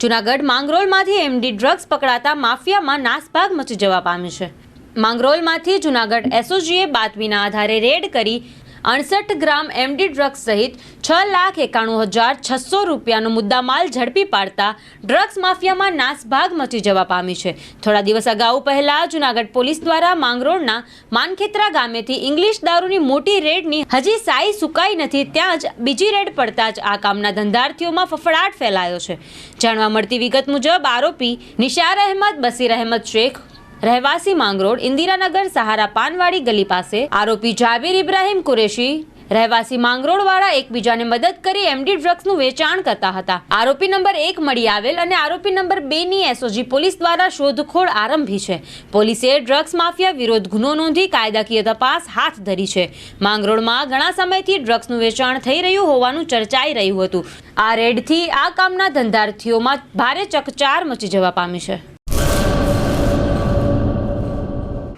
જુનાગઢ માંગરોળમાંથી MD drugs પકડાતા માફિયામાં નાસભાગ મચી જવા પામ્યું છે. માંગરોળમાંથી જુનાગઢ એસઓજીએ બાતમીના આધારે રેડ કરી અડસઠ ગ્રામ એમડી ડ્રગ્સ સહિત છ લાખ એકાણું હજાર છસો રૂપિયાનો મુદ્દામાલ ઝડપી પાડતા ડ્રગ્સ માફિયામાં નાસભાગ મચી જવા પામી છે. થોડા દિવસ અગાઉ પહેલા જુનાગઢ પોલીસ દ્વારા માંગરોળના માનખેત્રા ગામેથી ઇંગ્લિશ દારૂની મોટી રેડની હજી સાઈ સુકાઈ નથી, ત્યાં જ બીજી રેડ પડતા જ આ કામના ધંધાર્થીઓમાં ફફડાટ ફેલાયો છે. જાણવા મળતી વિગત મુજબ આરોપી નિશાર અહેમદ બસીર અહેમદ શેખ રહેવાસી માંગરોળ ઇન્દિરાનગર સહારા પાનવાડી ગલી પાસે આરોપી જાબીર ઇબ્રાહિમ કુરેશી રહેવાસી માંગરોળવાળા એકબીજાને મદદ કરી એમડી ડ્રગ્સનું વેચાણ કરતા હતા. આરોપી નંબર એક મળી આવેલ અને આરોપી નંબર બે ની એસઓજી પોલીસ દ્વારા શોધખોળ આરંભી છે. પોલીસે ડ્રગ્સ માફિયા વિરોધ ગુનો નોંધી કાયદાકીય તપાસ હાથ ધરી છે. માંગરોળમાં ઘણા સમયથી ડ્રગ્સનું વેચાણ થઈ રહ્યું હોવાનું ચર્ચાઈ રહ્યું હતું. આ રેડથી આ કામના ધંધાર્થીઓમાં ભારે ચકચાર મચી જવા પામી છે.